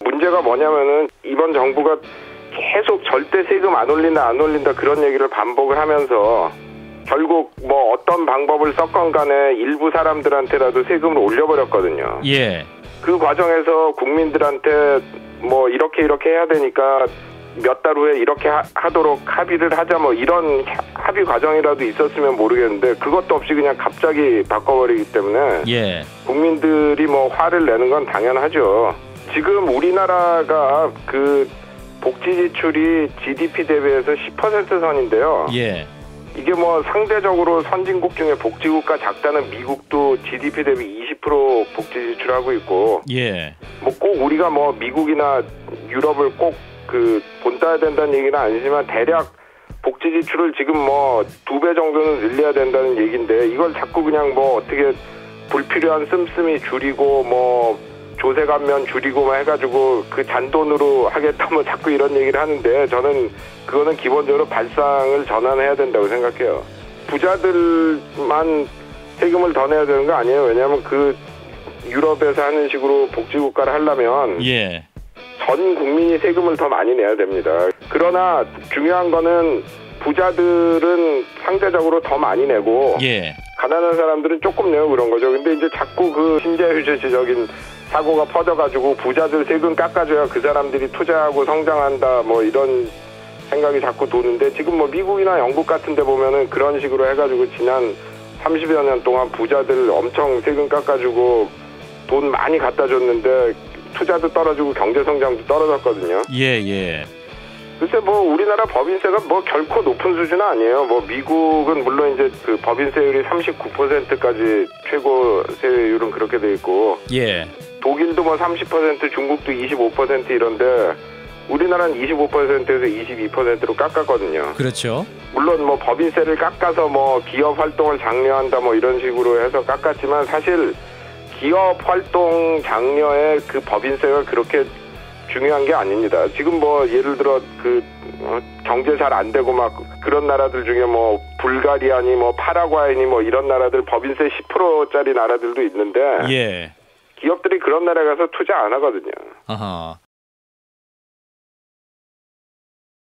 문제가 뭐냐면은 이번 정부가 계속 절대 세금 안 올린다 안 올린다 그런 얘기를 반복을 하면서 결국 뭐 어떤 방법을 썼건 간에 일부 사람들한테라도 세금을 올려버렸거든요. 예. 그 과정에서 국민들한테 뭐 이렇게 이렇게 해야 되니까 몇 달 후에 이렇게 하, 도록 합의를 하자 뭐 이런 합의 과정이라도 있었으면 모르겠는데 그것도 없이 그냥 갑자기 바꿔버리기 때문에 예. 국민들이 뭐 화를 내는 건 당연하죠. 지금 우리나라가 그 복지 지출이 GDP 대비해서 10% 선인데요. 예. 이게 뭐 상대적으로 선진국 중에 복지국가 작다는 미국도 GDP 대비 20% 복지 지출하고 있고 예. 뭐 꼭 우리가 뭐 미국이나 유럽을 꼭 그 본따야 된다는 얘기는 아니지만 대략 복지 지출을 지금 뭐 두 배 정도는 늘려야 된다는 얘기인데 이걸 자꾸 그냥 뭐 어떻게 불필요한 씀씀이 줄이고 뭐 조세 감면 줄이고 막 해가지고 그 잔돈으로 하겠다 뭐 자꾸 이런 얘기를 하는데 저는 그거는 기본적으로 발상을 전환해야 된다고 생각해요. 부자들만 세금을 더 내야 되는 거 아니에요. 왜냐하면 그 유럽에서 하는 식으로 복지국가를 하려면 예. 전 국민이 세금을 더 많이 내야 됩니다. 그러나 중요한 거는 부자들은 상대적으로 더 많이 내고 예. 가난한 사람들은 조금 내고 그런 거죠. 근데 이제 자꾸 그 신재유주의적인 사고가 퍼져가지고 부자들 세금 깎아줘야 그 사람들이 투자하고 성장한다 뭐 이런 생각이 자꾸 도는데 지금 뭐 미국이나 영국 같은 데 보면은 그런 식으로 해가지고 지난 30여 년 동안 부자들 엄청 세금 깎아주고 돈 많이 갖다 줬는데 투자도 떨어지고 경제 성장도 떨어졌거든요. 예, 예. 글쎄 뭐 우리나라 법인세가 뭐 결코 높은 수준은 아니에요. 뭐 미국은 물론 이제 그 법인세율이 39%까지 최고 세율은 그렇게 돼 있고 예. 독일도 뭐 30%, 중국도 25% 이런데 우리나라는 25%에서 22%로 깎았거든요. 그렇죠. 물론 뭐 법인세를 깎아서 뭐 기업 활동을 장려한다 뭐 이런 식으로 해서 깎았지만 사실 기업 활동 장려에 그 법인세가 그렇게 중요한 게 아닙니다. 지금 뭐 예를 들어 그 어, 경제 잘 안 되고 막 그런 나라들 중에 뭐 불가리아니 뭐 파라과이니 뭐 이런 나라들 법인세 10%짜리 나라들도 있는데 예. 기업들이 그런 나라에 가서 투자 안 하거든요. 아하.